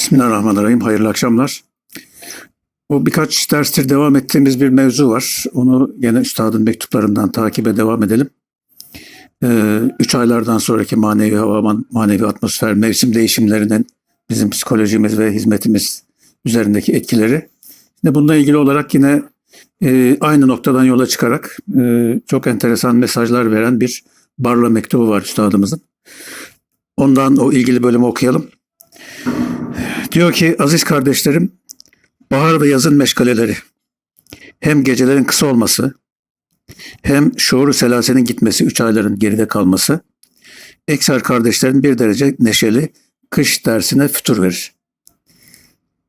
Bismillahirrahmanirrahim. Hayırlı akşamlar. Bu birkaç derstir devam ettiğimiz bir mevzu var. Onu yine üstadın mektuplarından takibe devam edelim. Ee, üç aylardan sonraki manevi hava, manevi atmosfer, mevsim değişimlerinin bizim psikolojimiz ve hizmetimiz üzerindeki etkileri. Yine bununla ilgili olarak yine e, aynı noktadan yola çıkarak e, çok enteresan mesajlar veren bir Barla mektubu var üstadımızın. Ondan o ilgili bölümü okuyalım. Diyor ki aziz kardeşlerim, bahar ve yazın meşgaleleri, hem gecelerin kısa olması, hem şuuru selasenin gitmesi, üç ayların geride kalması, ekser kardeşlerin bir derece neşeli kış dersine fütur verir.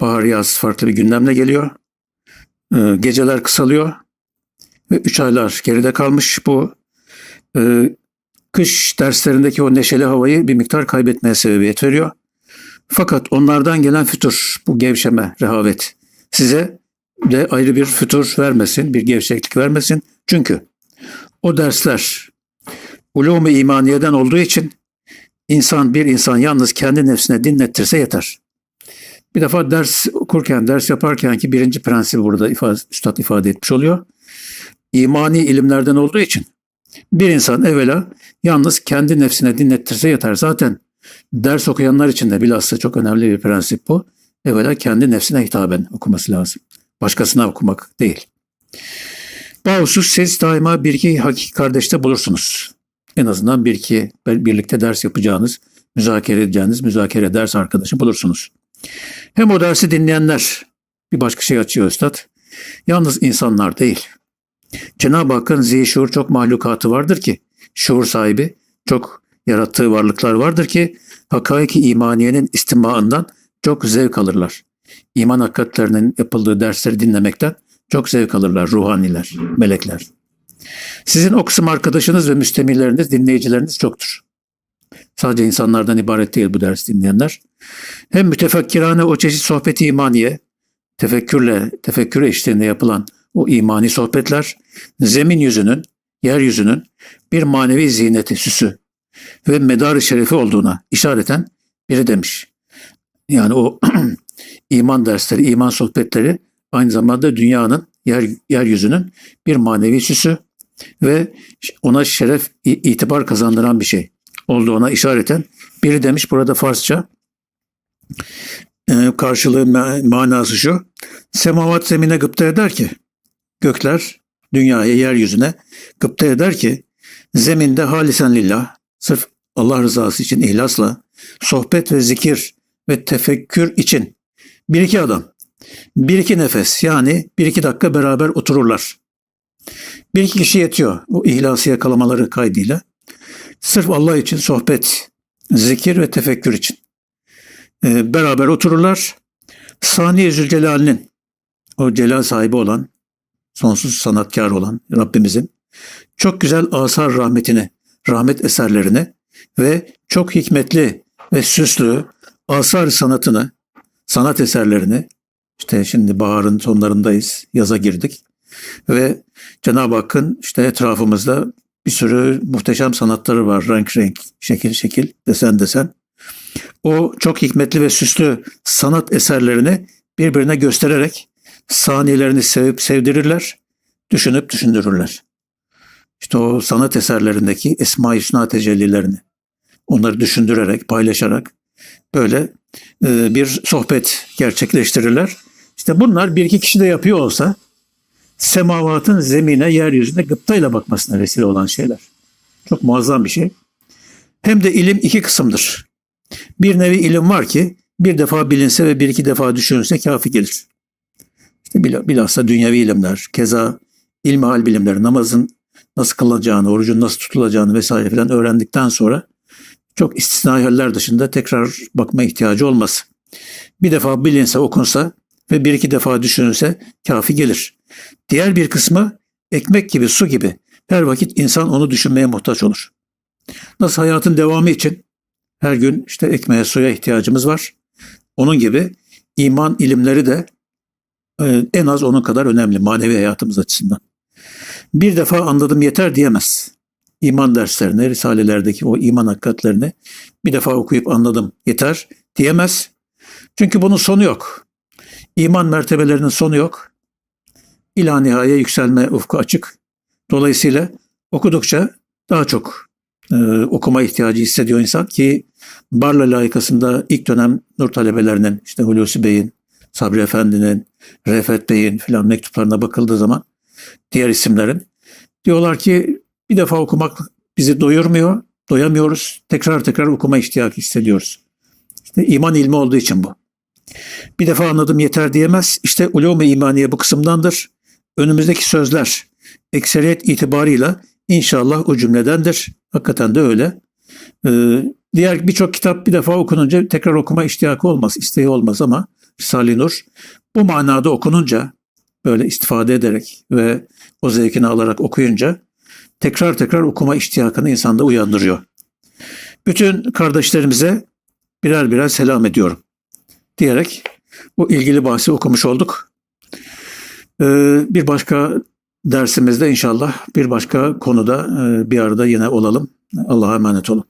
Bahar yaz farklı bir gündemle geliyor. Ee, geceler kısalıyor ve üç aylar geride kalmış. Bu e, kış derslerindeki o neşeli havayı bir miktar kaybetmeye sebebiyet veriyor. Fakat onlardan gelen fütur, bu gevşeme, rehavet size de ayrı bir fütur vermesin, bir gevşeklik vermesin. Çünkü o dersler ulûm-u imaniyeden olduğu için insan bir insan yalnız kendi nefsine dinlettirse yeter. Bir defa ders okurken, ders yaparken ki birinci prensibi burada ifade, üstad ifade etmiş oluyor. İmani ilimlerden olduğu için bir insan evvela yalnız kendi nefsine dinlettirse yeter. Zaten ders okuyanlar için de bilhassa çok önemli bir prensip bu. Evvela kendi nefsine hitaben okuması lazım. Başkasına okumak değil. Bağhusus siz daima bir iki hakiki kardeşte bulursunuz. En azından bir iki birlikte ders yapacağınız, müzakere edeceğiniz, müzakere ders arkadaşı bulursunuz. Hem o dersi dinleyenler bir başka şey açıyor üstad. Yalnız insanlar değil. Cenab-ı Hakk'ın zihşuur çok mahlukatı vardır ki, şuur sahibi çok yarattığı varlıklar vardır ki, hakaiki imaniyenin istimağından çok zevk alırlar. İman hakikatlerinin yapıldığı dersleri dinlemekten çok zevk alırlar ruhaniler, melekler. Sizin o kısım arkadaşınız ve müstemilleriniz, dinleyicileriniz çoktur. Sadece insanlardan ibaret değil bu ders dinleyenler. Hem mütefekkirane o çeşit sohbeti imaniye, tefekkürle, tefekkür eşliğinde yapılan o imani sohbetler, zemin yüzünün, yeryüzünün bir manevi ziyneti, süsü ve medarı şerefi olduğuna işareten biri demiş. Yani o iman dersleri, iman sohbetleri aynı zamanda dünyanın, yer, yeryüzünün bir manevi süsü ve ona şeref, itibar kazandıran bir şey olduğuna işareten biri demiş burada Farsça e, karşılığı manası şu. Semavat zemine gıpta eder ki gökler dünyaya, yeryüzüne gıpta eder ki zeminde halisen lillah sırf Allah rızası için ihlasla sohbet ve zikir ve tefekkür için bir iki adam bir iki nefes yani bir iki dakika beraber otururlar. Bir iki kişi yetiyor o ihlası yakalamaları kaydıyla. Sırf Allah için sohbet, zikir ve tefekkür için. Ee, beraber otururlar. Sani Zülcelal'in o celal sahibi olan, sonsuz sanatkar olan Rabbimizin çok güzel asar rahmetini, rahmet eserlerini ve çok hikmetli ve süslü asar sanatını, sanat eserlerini işte şimdi baharın sonlarındayız, yaza girdik ve Cenab-ı Hakk'ın işte etrafımızda bir sürü muhteşem sanatları var. Renk renk, şekil şekil, desen desen. O çok hikmetli ve süslü sanat eserlerini birbirine göstererek saniyelerini sevip sevdirirler, düşünüp düşündürürler. İşte o sanat eserlerindeki Esma-i Hüsna tecellilerini onları düşündürerek, paylaşarak böyle e, bir sohbet gerçekleştirirler. İşte bunlar bir iki kişi de yapıyor olsa semavatın zemine, yeryüzüne gıptayla bakmasına vesile olan şeyler. Çok muazzam bir şey. Hem de ilim iki kısımdır. Bir nevi ilim var ki bir defa bilinse ve bir iki defa düşünülse kafi gelir. İşte bilhassa dünyevi ilimler, keza ilmihal bilimleri, namazın nasıl kılacağını, orucun nasıl tutulacağını vesaire filan öğrendikten sonra çok istisnai haller dışında tekrar bakma ihtiyacı olmaz. Bir defa bilinse, okunsa ve bir iki defa düşünülse kafi gelir. Diğer bir kısmı ekmek gibi, su gibi her vakit insan onu düşünmeye muhtaç olur. Nasıl hayatın devamı için her gün işte ekmeğe, suya ihtiyacımız var. Onun gibi iman ilimleri de e, en az onun kadar önemli manevi hayatımız açısından. Bir defa anladım yeter diyemez. İman derslerini, risalelerdeki o iman hakikatlerini bir defa okuyup anladım yeter diyemez. Çünkü bunun sonu yok. İman mertebelerinin sonu yok. İla nihaya yükselme ufku açık. Dolayısıyla okudukça daha çok e, okuma ihtiyacı hissediyor insan ki Barla layıkasında ilk dönem Nur talebelerinin işte Hulusi Bey'in, Sabri Efendi'nin, Refet Bey'in filan mektuplarına bakıldığı zaman diğer isimlerin diyorlar ki bir defa okumak bizi doyurmuyor, doyamıyoruz. Tekrar tekrar okuma ihtiyacı hissediyoruz. İşte iman ilmi olduğu için bu. Bir defa anladım yeter diyemez. İşte ulûm-i imaniye bu kısımdandır. Önümüzdeki sözler ekseriyet itibarıyla inşallah o cümledendir. Hakikaten de öyle. Ee, diğer birçok kitap bir defa okununca tekrar okuma iştiyakı olmaz, isteği olmaz ama Risale-i Nur bu manada okununca böyle istifade ederek ve o zevkini alarak okuyunca tekrar tekrar okuma iştiyakını insanda uyandırıyor. Bütün kardeşlerimize birer birer selam ediyorum diyerek bu ilgili bahsi okumuş olduk. Ee, bir başka dersimizde inşallah bir başka konuda e, bir arada yine olalım. Allah'a emanet olun.